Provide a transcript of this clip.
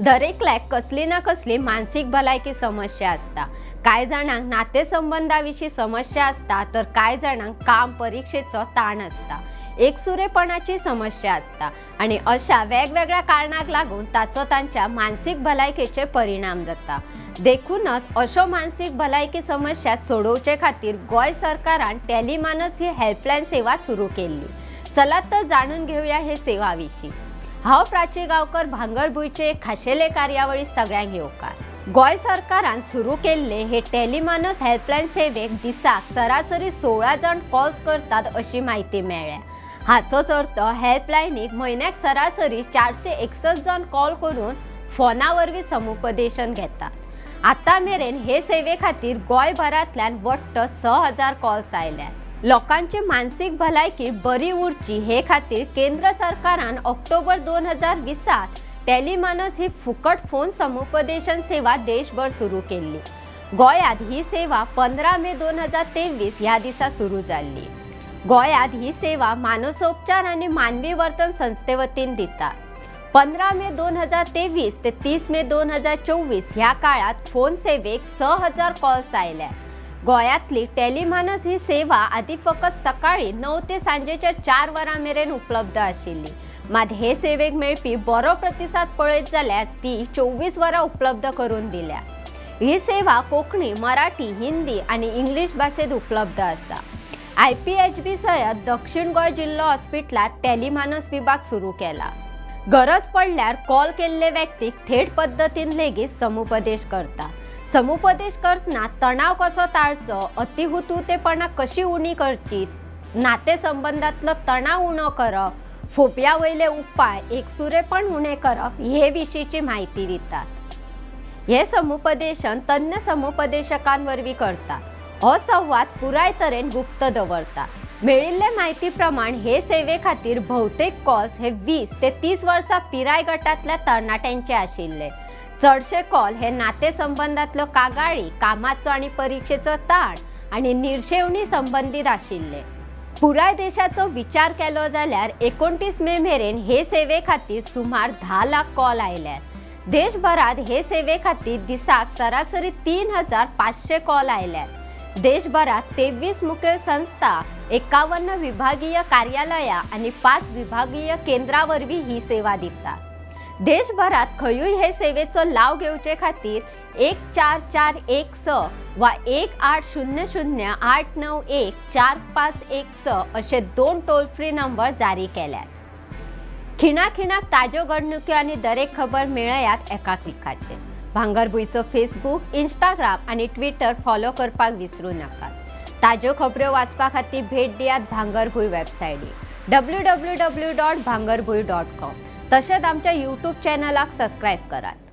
दरेकल्याक कसली ना कसली मानसीक भलायकी समस्या असता. कांय जाणांक नातेसंबंधाविशीं समस्या असता तर कांय जाणांक काम परीक्षेचो ताण असता. एकसुरेपणाची समस्या असता आणि अशा वेगवेगळ्या कारणाक लागून ताचो तांच्या मानसीक भलायकेचे परिणाम जाता. देखूनच अशो मानसीक भलायकी समस्या सोडोवचे खातीर गोंय सरकारान टेलिमानस ही हेल्पलायन सेवा सुरू केल्ली. चला तर जाणून घेऊया हे सेवाविषयी हांव प्राची गांवकर भांगरभूंयचे खाशेले कार्यावळी सगळ्यांक येवकार गोंय सरकारान सुरू केल्ले हे टेलिमानस हेल्पलायन सेवेक दिसाक सरासरी सोळा जाण कॉल्स करतात अशी म्हायती मेळ्ळ्या. हाचोच अर्थ हेल्पलायनीक म्हयन्याक सरासरी चारशे एकसठ जण कॉल करून फोना वरवीं समुपदेशन घेतात. आतां मेरेन हे सेवे खातीर गोंयभरांतल्यान वट्ट स हजार कॉल्स आयल्यात. लोकांची मानसीक भलायकी बरी उरची हे खातीर केंद्र सरकारान ऑक्टोबर दोन हजार वीसात टेलिमानस ही फुकट फोन समुपदेशन सेवा देशभर सुरू केल्ली. गोंयांत ही सेवा पंदरा मे दोन हजार तेवीस ह्या दिसा सुरू जाल्ली. गोंयांत ही सेवा मानसोपचार आनी मानवी वर्तन संस्थे वतीन दिता. पंदरा मे दोन हजार तेवीस ते तीस मे दोन हजार चोवीस ह्या काळात फोन सेवेक स हजार कॉल्स आयल्यात. गोंयांतली टेलिमानस ही सेवा आदी फकत सकाळी णव ते सांजेच्या चार वरां मेरेन उपलब्ध आशिल्ली मात हे सेवेक मेळपी बरो प्रतिसाद पळयत जाल्यार ती चोवीस वरां उपलब्ध करून दिल्या. ही सेवा कोंकणी मराठी हिंदी आनी इंग्लीश भाशेंत उपलब्ध आसा. आय पी एच बी सयत दक्षिण गोंय जिल्लो हॉस्पिटलात टेलिमानस विभाग सुरू केला. गरज पडल्यार कॉल केल्ले व्यक्तीक थेट पद्दतीन लेगीत समुपदेश करता समुपदेश करतना तणाव कसो टाळचो अतिहुतुतेपणां कशी उणी करची नातेसंबंधांतलो तणाव उणो करप फोप्या वयले उपाय एकसुरेपण उणें करप हे विशींची म्हायती दितात. हे समुपदेशन तज्ञ समुपदेशकां वरवीं करतात. हो संवाद पुराय तरेन गुप्त दवरता मेळिल्ले म्हायती प्रमाण हे सेवे खातीर भोवतेक कॉल्स हे वीस ते तीस वर्सां पिराय गटांतल्या तरणाट्यांचे आशिल्ले चडशे कॉल हे नातेसंबंधांतल्यो कागाळी कामाचो आनी परीक्षेचो ताण आनी निर्शेवणी संबंदीत आशिल्ले पुराय देशाचो विचार केलो जाल्यार एकोणतीस मे मेरेन हे सेवे खातीर सुमार धा लाख कॉल आयल्यात. देशभरात हे सेवे खातीर दिसाक सरासरी तीन हजार पाचशे कॉल आयल्यात. देशभरात तेवीस मुखेल संस्था एकावन्न विभागीय कार्यालयां आनी पाच विभागीय केंद्रावरवी ही सेवा दितात. देशभरात खंयूय हे सेवेचो लाव घेवचे खातीर एक चार चार एक स वा एक आठ शुन्य शुन्य आठ णव एक चार पांच एक स अशे दोन टोल फ्री नंबर जारी केल्यात. खिणा खिणाक ताज्यो घडणुक्यो आनी दरेक खबर मेळयात एका क्लिकाचेर भांगरभूंयचो फेसबूक इंस्टाग्राम आनी ट्विटर फॉलो करपाक विसरूं नाकात ताज्यो खबऱ्यो वाचपा खातीर भेट दियात भांगरभूंय वेबसायटी W W W dot Bhangarbhuin dot com तशेंच आमच्या यूट्यूब चॅनलाक सबस्क्रायब करात.